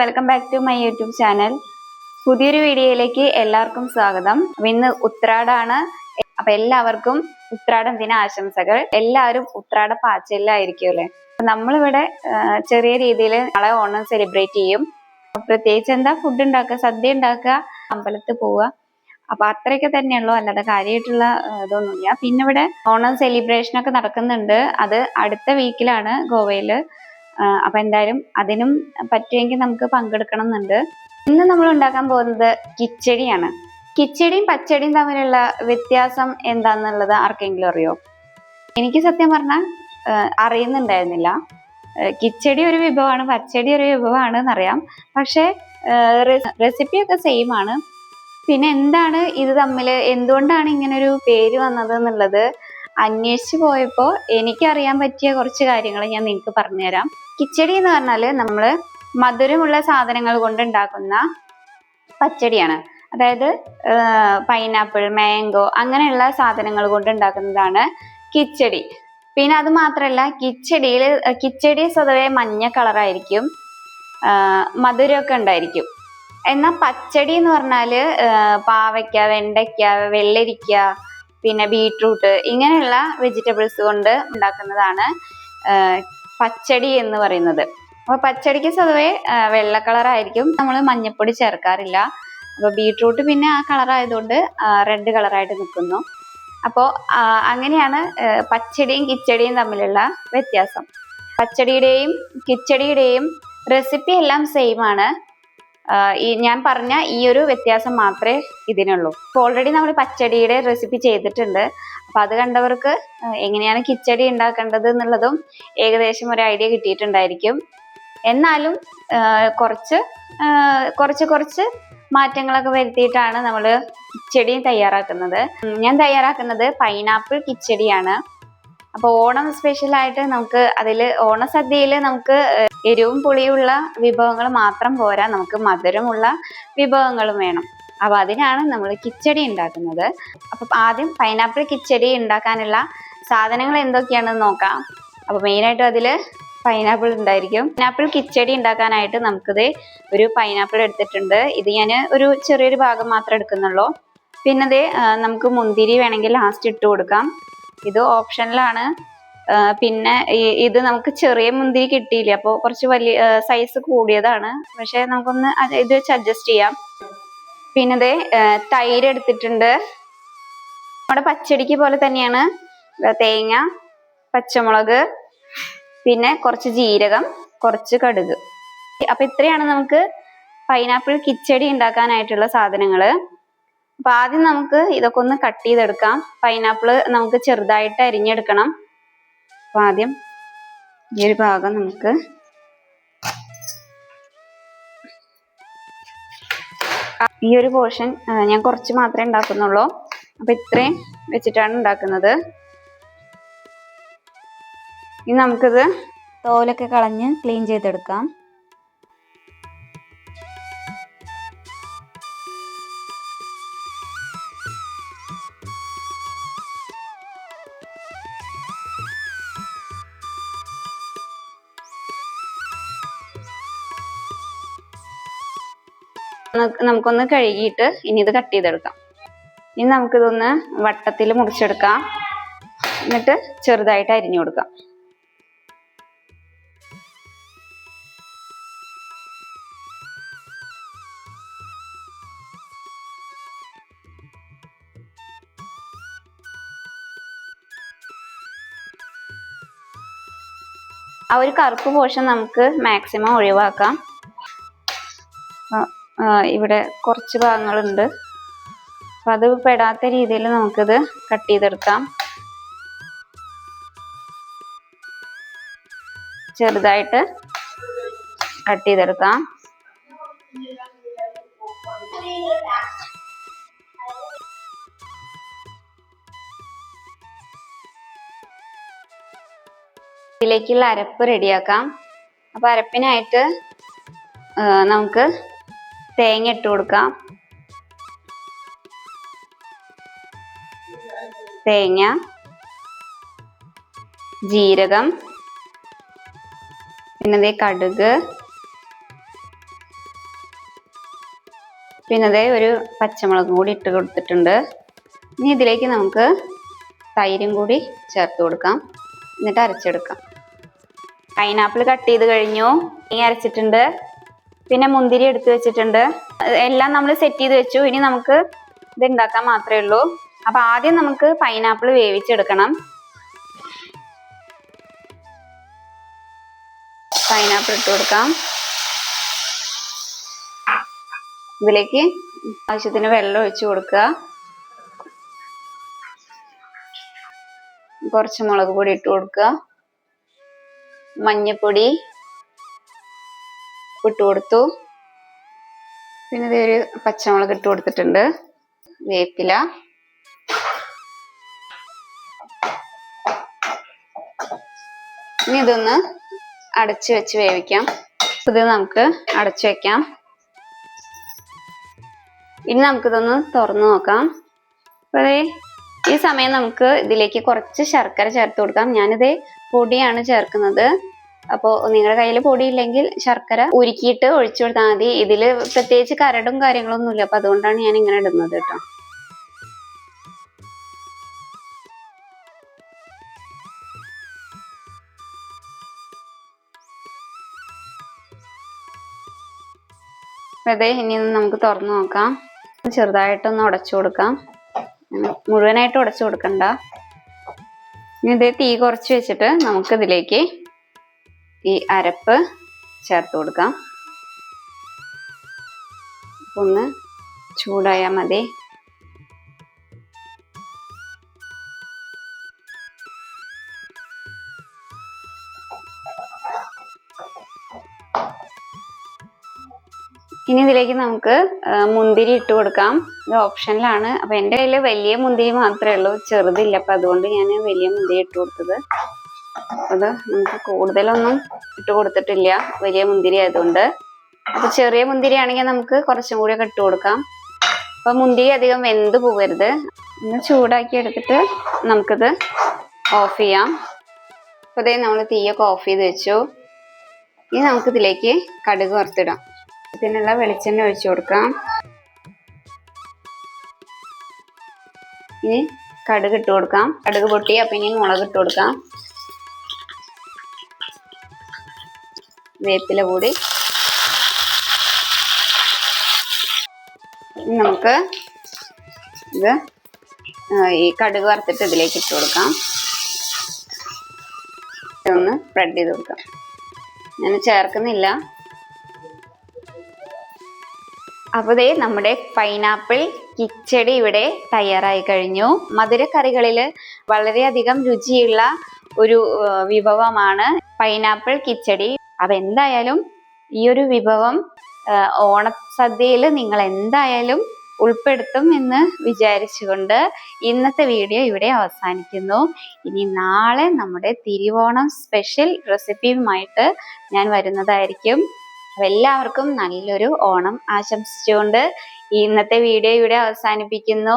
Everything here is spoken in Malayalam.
Welcome back to my YouTube channel. പുതിയൊരു വീഡിയോയിലേക്ക് എല്ലാവർക്കും സ്വാഗതം. ഇന്ന് ഉത്രാടാണ്. അപ്പൊ എല്ലാവർക്കും ഉത്രാടം ദിന ആശംസകൾ. എല്ലാവരും ഉത്രാട പാച്ചലിലായിരിക്കും അല്ലെ? നമ്മളിവിടെ ചെറിയ രീതിയിൽ നാളെ ഓണം സെലിബ്രേറ്റ് ചെയ്യും. പ്രത്യേകിച്ച് എന്താ ഫുഡ് ഉണ്ടാക്കുക? സദ്യ ഉണ്ടാക്കുക? അമ്പലത്തിൽ പോവുക? അപ്പൊ അത്രയൊക്കെ തന്നെയുള്ളൂ. അല്ലാതെ കാര്യമായിട്ടുള്ള ഇതൊന്നുമില്ല. പിന്നെ ഇവിടെ ഓണം സെലിബ്രേഷൻ ഒക്കെ നടക്കുന്നുണ്ട്. അത് അടുത്ത വീക്കിലാണ് ഗോവയിൽ അപ്പൊ എന്തായാലും അതിനും പറ്റുമെങ്കിൽ നമുക്ക് പങ്കെടുക്കണം എന്നുണ്ട് ഇന്ന് നമ്മൾ ഉണ്ടാക്കാൻ പോകുന്നത് കിച്ചടിയാണ്. കിച്ചടിയും പച്ചടിയും തമ്മിലുള്ള വ്യത്യാസം എന്താന്നുള്ളത് ആർക്കെങ്കിലും അറിയോ? എനിക്ക് സത്യം പറഞ്ഞാൽ അറിയുന്നുണ്ടായിരുന്നില്ല. കിച്ചടി ഒരു വിഭവമാണ് പച്ചടി ഒരു വിഭവമാണ് എന്നറിയാം പക്ഷേ റെസിപ്പി ഒക്കെ സെയിം ആണ്. പിന്നെ എന്താണ് ഇത് തമ്മിൽ എന്തുകൊണ്ടാണ് ഇങ്ങനെ ഒരു പേര് വന്നത് എന്നുള്ളത് അന്വേഷിച്ചു പോയപ്പോൾ എനിക്കറിയാൻ പറ്റിയ കുറച്ച് കാര്യങ്ങൾ ഞാൻ നിങ്ങൾക്ക് പറഞ്ഞുതരാം. കിച്ചടി എന്ന് പറഞ്ഞാൽ നമ്മൾ മധുരമുള്ള സാധനങ്ങൾ കൊണ്ട് ഉണ്ടാക്കുന്ന പച്ചടിയാണ്. അതായത് പൈനാപ്പിൾ മാംഗോ അങ്ങനെയുള്ള സാധനങ്ങൾ കൊണ്ട് ഉണ്ടാക്കുന്നതാണ് കിച്ചടി. പിന്നെ അത് മാത്രമല്ല കിച്ചടിയിൽ കിച്ചടി സ്വതവേ മഞ്ഞ കളറായിരിക്കും മധുരമൊക്കെ ഉണ്ടായിരിക്കും. എന്നാൽ പച്ചടി എന്ന് പറഞ്ഞാൽ പാവയ്ക്ക വെണ്ടയ്ക്ക വെള്ളരിക്ക പിന്നെ ബീട്രൂട്ട് ഇങ്ങനെയുള്ള വെജിറ്റബിൾസ് കൊണ്ട് ഉണ്ടാക്കുന്നതാണ് പച്ചടി എന്ന് പറയുന്നത്. അപ്പോൾ പച്ചടിക്ക് സ്വതവേ വെള്ള കളറായിരിക്കും നമ്മൾ മഞ്ഞപ്പൊടി ചേർക്കാറില്ല. അപ്പോൾ ബീട്രൂട്ട് പിന്നെ ആ കളറായതുകൊണ്ട് റെഡ് കളറായിട്ട് നിൽക്കുന്നു. അപ്പോൾ അങ്ങനെയാണ് പച്ചടിയും കിച്ചടിയും തമ്മിലുള്ള വ്യത്യാസം. പച്ചടിയുടെയും കിച്ചടിയുടെയും റെസിപ്പി എല്ലാം സെയിം ആണ്. ഈ ഞാൻ പറഞ്ഞ ഈ ഒരു വ്യത്യാസം മാത്രമേ ഇതിനുള്ളൂ. ഇപ്പോൾ ഓൾറെഡി നമ്മൾ പച്ചടിയുടെ റെസിപ്പി ചെയ്തിട്ടുണ്ട്. അപ്പോൾ അത് കണ്ടവർക്ക് എങ്ങനെയാണ് കിച്ചടി ഉണ്ടാക്കേണ്ടത് എന്നുള്ളതും ഏകദേശം ഒരു ഐഡിയ കിട്ടിയിട്ടുണ്ടായിരിക്കും. എന്നാലും കുറച്ച് കുറച്ച് കുറച്ച് മാറ്റങ്ങളൊക്കെ വരുത്തിയിട്ടാണ് നമ്മൾ കിച്ചടി തയ്യാറാക്കുന്നത്. ഞാൻ തയ്യാറാക്കുന്നത് പൈനാപ്പിൾ കിച്ചടിയാണ്. അപ്പോൾ ഓണം സ്പെഷ്യൽ ആയിട്ട് നമുക്ക് അതിൽ ഓണസദ്യയിൽ നമുക്ക് എരിവും പുളിയുള്ള വിഭവങ്ങൾ മാത്രം പോരാ. നമുക്ക് മധുരമുള്ള വിഭവങ്ങളും വേണം. അപ്പോൾ അതിനാണ് നമ്മൾ കിച്ചടി ഉണ്ടാക്കുന്നത്. അപ്പം ആദ്യം പൈനാപ്പിൾ കിച്ചടി ഉണ്ടാക്കാനുള്ള സാധനങ്ങൾ എന്തൊക്കെയാണെന്ന് നോക്കാം. അപ്പോൾ മെയിനായിട്ട് അതിൽ പൈനാപ്പിൾ ഉണ്ടായിരിക്കും. പൈനാപ്പിൾ കിച്ചടി ഉണ്ടാക്കാനായിട്ട് നമുക്കിത് ഒരു പൈനാപ്പിൾ എടുത്തിട്ടുണ്ട്. ഇത് ഞാൻ ഒരു ചെറിയൊരു ഭാഗം മാത്രമേ എടുക്കുന്നുള്ളൂ. പിന്നെ നമുക്ക് മുന്തിരി വേണമെങ്കിൽ ലാസ്റ്റ് ഇട്ട് കൊടുക്കാം. ഇത് ഓപ്ഷനിലാണ്. പിന്നെ ഇത് നമുക്ക് ചെറിയ മുന്തിരി കിട്ടിയില്ല? അപ്പോൾ കുറച്ച് വലിയ സൈസ് കൂടിയതാണ്. പക്ഷെ നമുക്കൊന്ന് ഇത് വെച്ച് അഡ്ജസ്റ്റ് ചെയ്യാം. പിന്നെ ഇത് തൈര് എടുത്തിട്ടുണ്ട്. നമ്മുടെ പച്ചടിക്ക് പോലെ തന്നെയാണ്. തേങ്ങ പച്ചമുളക് പിന്നെ കുറച്ച് ജീരകം കുറച്ച് കടുക്. അപ്പൊ ഇത്രയാണ് നമുക്ക് പൈനാപ്പിൾ കിച്ചടി ഉണ്ടാക്കാനായിട്ടുള്ള സാധനങ്ങൾ. അപ്പൊ ആദ്യം നമുക്ക് ഇതൊക്കെ ഒന്ന് കട്ട് ചെയ്തെടുക്കാം. പൈനാപ്പിൾ നമുക്ക് ചെറുതായിട്ട് അരിഞ്ഞെടുക്കണം. അപ്പൊ ആദ്യം ഈ ഒരു ഭാഗം നമുക്ക് ഈ ഒരു പോർഷൻ ഞാൻ കുറച്ച് മാത്രമേ ഉണ്ടാക്കുന്നുള്ളൂ. അപ്പൊ ഇത്രയും വെച്ചിട്ടാണ് ഉണ്ടാക്കുന്നത്. ഇനി നമുക്കിത് തോലൊക്കെ കളഞ്ഞ് ക്ലീൻ ചെയ്തെടുക്കാം. നമുക്കൊന്ന് കഴുകിയിട്ട് ഇനി ഇത് കട്ട് ചെയ്തെടുക്കാം. ഇനി നമുക്കിതൊന്ന് വട്ടത്തിൽ മുറിച്ചെടുക്കാം. എന്നിട്ട് ചെറുതായിട്ട് അരിഞ്ഞു കൊടുക്കാം. ആ ഒരു കറുപ്പ് പോർഷൻ നമുക്ക് മാക്സിമം ഒഴിവാക്കാം. ഇവിടെ കുറച്ച് ഭാഗങ്ങളുണ്ട്. അപ്പം അത് പെടാത്ത രീതിയിൽ നമുക്കിത് കട്ട് ചെയ്തെടുക്കാം. ചെറുതായിട്ട് കട്ട് ചെയ്തെടുക്കാം. ഇതിലേക്കുള്ള അരപ്പ് റെഡിയാക്കാം. അപ്പോൾ അരപ്പിനായിട്ട് നമുക്ക് തേങ്ങ ഇട്ട് കൊടുക്കാം. തേങ്ങ ജീരകം പിന്നെ കടുക് പിന്നെ ഒരു പച്ചമുളകും കൂടി ഇട്ട് കൊടുത്തിട്ടുണ്ട്. ഇനി ഇതിലേക്ക് നമുക്ക് തൈരും കൂടി ചേർത്ത് കൊടുക്കാം. എന്നിട്ട് അരച്ചെടുക്കാം. പൈനാപ്പിൾ കട്ട് ചെയ്ത് കഴിഞ്ഞു. ഇനി അരച്ചിട്ടുണ്ട്. പിന്നെ മുന്തിരി എടുത്ത് വെച്ചിട്ടുണ്ട്. എല്ലാം നമ്മൾ സെറ്റ് ചെയ്ത് വെച്ചു. ഇനി നമുക്ക് ഇത് ഉണ്ടാക്കാൻ മാത്രമേ ഉള്ളൂ. അപ്പൊ ആദ്യം നമുക്ക് പൈനാപ്പിൾ വേവിച്ചെടുക്കണം. പൈനാപ്പിൾ ഇട്ട് കൊടുക്കാം. ഇതിലേക്ക് ആവശ്യത്തിന് വെള്ളം ഒഴിച്ചു കൊടുക്കുക. കുറച്ച് മുളക് പൊടി ഇട്ട് കൊടുക്കുക. മഞ്ഞപ്പൊടി. ഇട്ട് കൊടുത്തു. പിന്നെ ഇതൊരു പച്ചമുളക് ഇട്ട് കൊടുത്തിട്ടുണ്ട്. വേപ്പില. ഇനി ഇതൊന്ന് അടച്ചു വെച്ച് വേവിക്കാം. ഇത് നമുക്ക് അടച്ചു വെക്കാം. ഇനി നമുക്കിതൊന്ന് തുറന്നു നോക്കാം. അതേ ഈ സമയം നമുക്ക് ഇതിലേക്ക് കുറച്ച് ശർക്കര ചേർത്ത് കൊടുക്കാം. ഞാനിത് പൊടിയാണ് ചേർക്കുന്നത്. അപ്പോൾ നിങ്ങളുടെ കയ്യിൽ പൊടിയില്ലെങ്കിൽ ശർക്കര ഉരുക്കിയിട്ട് ഒഴിച്ചു കൊടുത്താൽ മതി. ഇതിൽ പ്രത്യേകിച്ച് കരടും കാര്യങ്ങളൊന്നുമില്ല. അപ്പൊ അതുകൊണ്ടാണ് ഞാൻ ഇങ്ങനെ ഇടുന്നത് കേട്ടോ. അതെ ഇനി നമുക്ക് തുറന്നു നോക്കാം. ചെറുതായിട്ടൊന്ന് ഉടച്ചു കൊടുക്കാം. മുഴുവനായിട്ട് ഉടച്ചു കൊടുക്കണ്ട. ഇനി ഇത് തീ കുറച്ച് വെച്ചിട്ട് നമുക്ക് ഇതിലേക്ക് ഈ അരപ്പ് ചേർത്ത് കൊടുക്കാം. ഒന്ന് ചൂടായാൽ മതി. ഇനി ഇതിലേക്ക് നമുക്ക് മുന്തിരി ഇട്ട് കൊടുക്കാം. ഇത് ഓപ്ഷനിലാണ്. അപ്പൊ എന്റെ കയ്യിൽ വലിയ മുന്തിരി മാത്രമേ ഉള്ളൂ ചെറുതില്ല. അപ്പൊ അതുകൊണ്ട് ഞാൻ വലിയ മുന്തിരി ഇട്ട് കൊടുത്തത്. അത് നമുക്ക് കൂടുതലൊന്നും ഇട്ട് കൊടുത്തിട്ടില്ല. വലിയ മുന്തിരി ആയതുകൊണ്ട്. അപ്പൊ ചെറിയ മുന്തിരി ആണെങ്കിൽ നമുക്ക് കുറച്ചും കൂടി ഒക്കെ ഇട്ട് കൊടുക്കാം. അപ്പൊ മുന്തിരി അധികം വെന്ത് പോകരുത്. ഒന്ന് ചൂടാക്കി എടുത്തിട്ട് നമുക്കിത് ഓഫ് ചെയ്യാം. അപ്പൊ ഇതേ നമ്മൾ തീയൊക്കെ ഓഫ് ചെയ്ത് വെച്ചു. ഇനി നമുക്ക് ഇതിലേക്ക് കടുക് വറുത്തിടാം. ഇതിനുള്ള വെളിച്ചെണ്ണ ഒഴിച്ചു കൊടുക്കാം. ഇനി കടുക് ഇട്ട് കൊടുക്കാം. കടുക് പൊട്ടി അപ്പൊ ഇനി മുളക് ഇട്ട് കൊടുക്കാം. വേപ്പില കൂടി നമുക്ക് ഇത് ഈ കടുക് വറുത്തിട്ട് ഇതിലേക്ക് ഇട്ട് കൊടുക്കാം. ഒന്ന് സ്പ്രെഡ് ചെയ്ത് കൊടുക്കാം. ഞാൻ ചേർക്കുന്നില്ല. അപ്പോൾ ദേ നമ്മുടെ പൈനാപ്പിൾ കിച്ചടി ഇവിടെ തയ്യാറായി കഴിഞ്ഞു. മധുരക്കറികളിൽ വളരെയധികം രുചിയുള്ള ഒരു വിഭവമാണ് പൈനാപ്പിൾ കിച്ചടി. അപ്പൊ എന്തായാലും ഈ ഒരു വിഭവം ഓണസദ്യയിൽ നിങ്ങൾ എന്തായാലും ഉൾപ്പെടുത്തും എന്ന് വിചാരിച്ചുകൊണ്ട് ഇന്നത്തെ വീഡിയോ ഇവിടെ അവസാനിക്കുന്നു. ഇനി നാളെ നമ്മുടെ തിരുവോണം സ്പെഷ്യൽ റെസിപ്പിയുമായിട്ട് ഞാൻ വരുന്നതായിരിക്കും. എല്ലാവർക്കും നല്ലൊരു ഓണം ആശംസിച്ചുകൊണ്ട് ഇന്നത്തെ വീഡിയോ ഇവിടെ അവസാനിപ്പിക്കുന്നു.